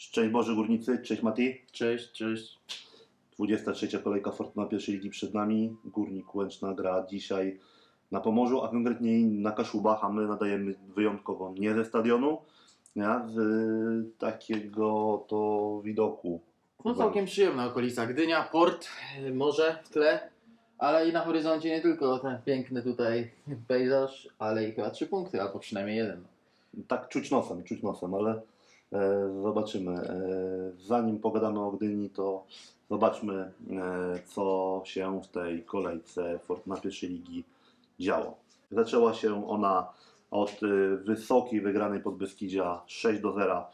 Szczęść Boże Górnicy, cześć Mati. Cześć, cześć. 23 kolejka Fortuna pierwszej ligi przed nami. Górnik Łęczna gra dzisiaj na Pomorzu, a konkretniej na Kaszubach, a my nadajemy wyjątkowo nie ze stadionu, a z y, takiego to widoku. No całkiem przyjemna okolica. Gdynia, port, y, morze w tle, ale i na horyzoncie nie tylko ten piękny tutaj pejzaż, ale i chyba trzy punkty, albo przynajmniej jeden. Tak czuć nosem, czuć nosem, ale zobaczymy. E, zanim pogadamy o Gdyni, to zobaczmy, e, co się w tej kolejce Fortuna pierwszej ligi działo. Zaczęła się ona od e, wysokiej wygranej pod Beskidzia 6 do 0.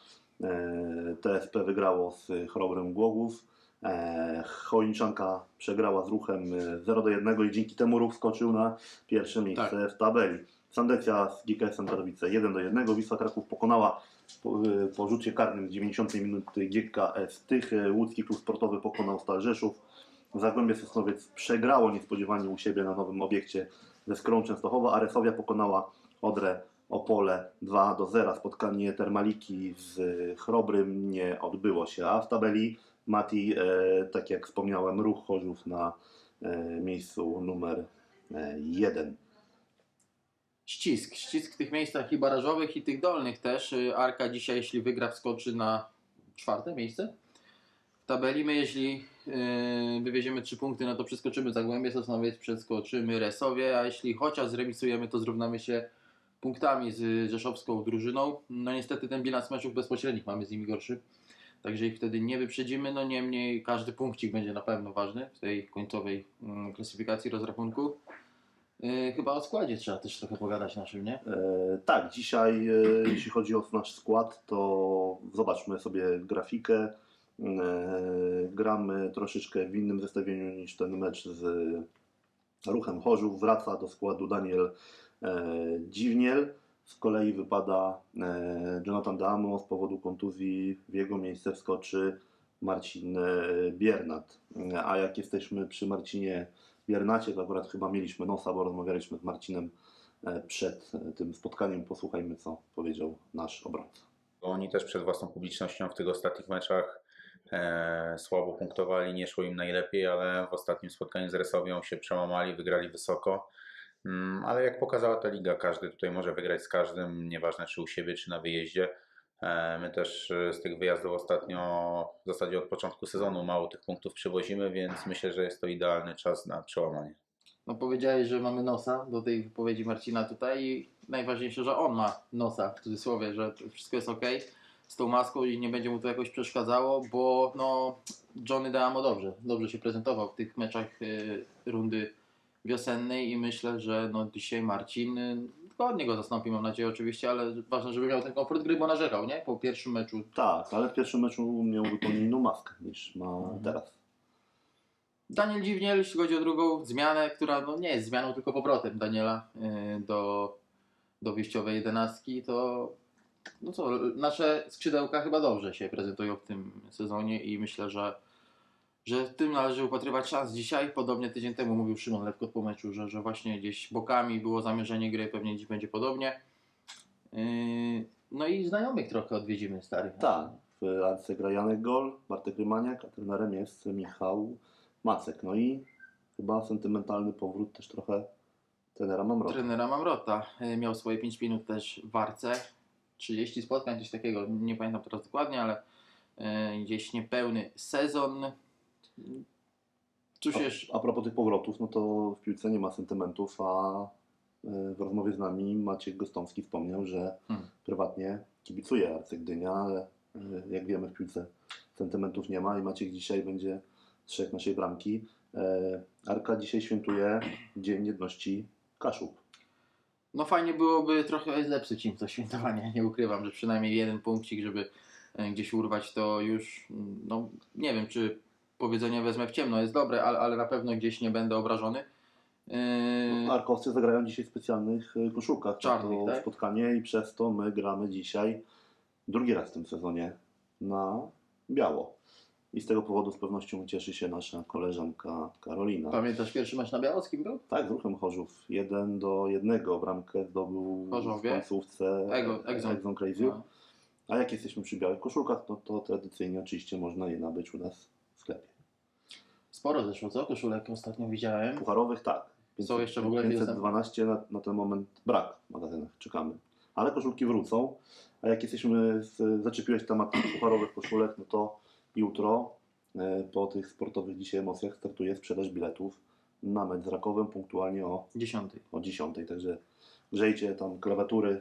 E, TSP wygrało z Chrobrem Głogów. E, Chojniczanka przegrała z ruchem e, 0 do 1 i dzięki temu ruch skoczył na pierwsze miejsce w tabeli. Sandecja z GKS-em Tarnowice 1 do 1. Wisła Kraków pokonała po, y, po rzucie karnym z 90 minuty GKS Tychy. Łódzki Klub Sportowy pokonał Stal Rzeszów. Zagłębie Sosnowiec przegrało niespodziewanie u siebie na nowym obiekcie ze Skrą Częstochowa, a Resowia pokonała Odrę Opole 2 do 0. Spotkanie Termaliki z Chrobrym nie odbyło się, a w tabeli Mati, e, tak jak wspomniałem, ruch Chorzów na e, miejscu numer 1. Ścisk, ścisk w tych miejscach i barażowych i tych dolnych też. Y, Arka dzisiaj, jeśli wygra, wskoczy na czwarte miejsce w tabeli. My, jeśli yy, wywieziemy trzy punkty, no to przeskoczymy Zagłębie Sosnowiec, przeskoczymy Resowie, a jeśli chociaż zremisujemy, to zrównamy się punktami z rzeszowską drużyną. No niestety ten bilans meczów bezpośrednich mamy z nimi gorszy, także ich wtedy nie wyprzedzimy. No niemniej każdy punkcik będzie na pewno ważny w tej końcowej mm, klasyfikacji rozrachunku. Yy, chyba o składzie trzeba też trochę pogadać naszym, nie? E, tak, dzisiaj, e, jeśli chodzi o nasz skład, to zobaczmy sobie grafikę. E, gramy troszeczkę w innym zestawieniu niż ten mecz z Ruchem Chorzów. Wraca do składu Daniel e, Dziwniel. Z kolei wypada e, Jonathan Damo z powodu kontuzji. W jego miejsce wskoczy Marcin e, Biernat. E, A jak jesteśmy przy Marcinie Biernacie, to akurat chyba mieliśmy nosa, bo rozmawialiśmy z Marcinem przed tym spotkaniem. Posłuchajmy, co powiedział nasz obrońca. Oni też przed własną publicznością w tych ostatnich meczach e, słabo punktowali, nie szło im najlepiej, ale w ostatnim spotkaniu z Resowią się przełamali, wygrali wysoko. Mm, ale jak pokazała ta liga, każdy tutaj może wygrać z każdym, nieważne czy u siebie, czy na wyjeździe. E, my też e, z tych wyjazdów ostatnio, w zasadzie od początku sezonu, mało tych punktów przywozimy, więc myślę, że jest to idealny czas na przełamanie. No powiedziałeś, że mamy nosa do tej wypowiedzi Marcina tutaj i najważniejsze, że on ma nosa w cudzysłowie, że wszystko jest ok z tą maską i nie będzie mu to jakoś przeszkadzało, bo no Johnny Deamo dobrze, dobrze się prezentował w tych meczach y, rundy wiosennej i myślę, że no dzisiaj Marcin godnie go zastąpi, mam nadzieję oczywiście, ale ważne, żeby miał ten komfort gry, bo narzekał, nie? Po pierwszym meczu Tak, ale w pierwszym meczu miał zupełnie inną maskę niż ma Mhm. teraz. Daniel Dziwniel, jeśli chodzi o drugą zmianę, która no, nie jest zmianą, tylko powrotem Daniela y, do, do wyjściowej jedenastki, to no co, nasze skrzydełka chyba dobrze się prezentują w tym sezonie i myślę, że, że w tym należy upatrywać szans dzisiaj. Podobnie tydzień temu mówił Szymon Lewkot po meczu, że, że właśnie gdzieś bokami było zamierzenie gry, pewnie dziś będzie podobnie. Yy, no i znajomych trochę odwiedzimy starych. Tak, w Arce gra Janek Gol, Bartek Rymaniak, a trenerem jest Michał Macek. No i chyba sentymentalny powrót też trochę trenera Mamrota. trenera Mamrota. Y, Miał swoje 5 minut też w Warce. 30 spotkań, coś takiego, nie pamiętam teraz dokładnie, ale y, gdzieś niepełny sezon. Cóż jeszcze? A, propos tych powrotów, no to w piłce nie ma sentymentów, a y, w rozmowie z nami Maciek Gostomski wspomniał, że Hmm. prywatnie kibicuje Arce Gdynia, ale y, jak wiemy w piłce sentymentów nie ma i Maciek dzisiaj będzie strzegł naszej bramki. E, Arka dzisiaj świętuje Dzień Jedności Kaszub. No fajnie byłoby trochę zepsuć im to świętowanie. Nie ukrywam, że przynajmniej jeden punkcik, żeby gdzieś urwać, to już, no nie wiem, czy powiedzenie wezmę w ciemno jest dobre, ale, ale na pewno gdzieś nie będę obrażony. Yy, Arkowcy zagrają dzisiaj w specjalnych y, koszulkach na Czarnych, to tak? spotkanie i przez to my gramy dzisiaj drugi raz w tym sezonie na biało. I z tego powodu z pewnością cieszy się nasza koleżanka Karolina. Pamiętasz pierwszy mecz na Białockim był? Tak, z ruchem Chorzów. 1 do 1 bramkę zdobył Chorzowie? w końcówce Exxon. Crazy. No. A jak jesteśmy przy białych koszulkach, no to tradycyjnie oczywiście można je nabyć u nas. Sporo zeszło, co? Koszulek ostatnio widziałem. Pucharowych tak. Są jeszcze w ogóle jakieś 512 na, na ten moment brak w magazynach, czekamy. Ale koszulki wrócą. A jak jesteśmy, z, zaczepiłeś temat pucharowych koszulek, no to jutro e, po tych sportowych dzisiaj emocjach startuje sprzedaż biletów na mecz z Rakowem punktualnie o, Dziesiąty. o 10. Także grzejcie tam klawiatury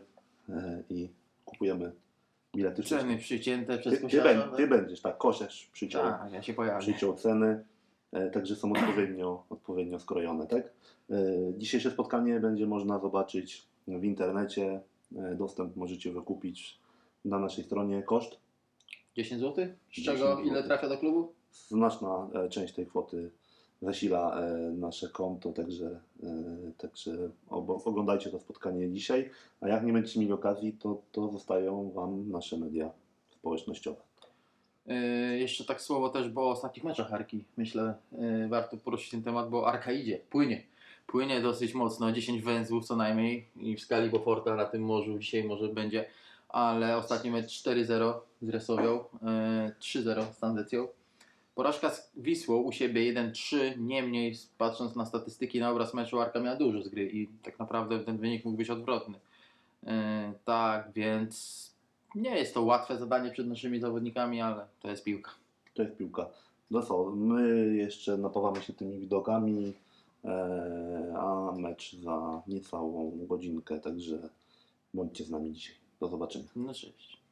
e, i kupujemy bilety. Ceny przycięte przez Ty, bę- ty będziesz, tak, kosiarz przyciął Tak, ja się pojawię. przyciął ceny, także są odpowiednio, odpowiednio skrojone. Tak? E, Dzisiejsze spotkanie będzie można zobaczyć w internecie. E, Dostęp możecie wykupić na naszej stronie. Koszt? 10 zł? Z 10 czego ile trafia do klubu? Znaczna e, część tej kwoty zasila e, nasze konto, także, e, także oglądajcie to spotkanie dzisiaj. A jak nie będziecie mieli okazji, to, to zostają Wam nasze media społecznościowe. Yy, jeszcze tak słowo też, bo o ostatnich meczach Arki. Myślę, yy, warto poruszyć ten temat, bo Arka idzie, płynie. Płynie dosyć mocno, 10 węzłów co najmniej i w skali Boforta na tym morzu dzisiaj może będzie, ale ostatni mecz 4-0 z Resowią, yy, 3-0 z Tandecją. Porażka z Wisłą u siebie 1-3, niemniej patrząc na statystyki na obraz meczu Arka miała dużo z gry i tak naprawdę ten wynik mógł być odwrotny. Tak, więc nie jest to łatwe zadanie przed naszymi zawodnikami, ale to jest piłka. To jest piłka. No co, my jeszcze napawamy się tymi widokami, e, a mecz za niecałą godzinkę, także bądźcie z nami dzisiaj. Do zobaczenia. No cześć.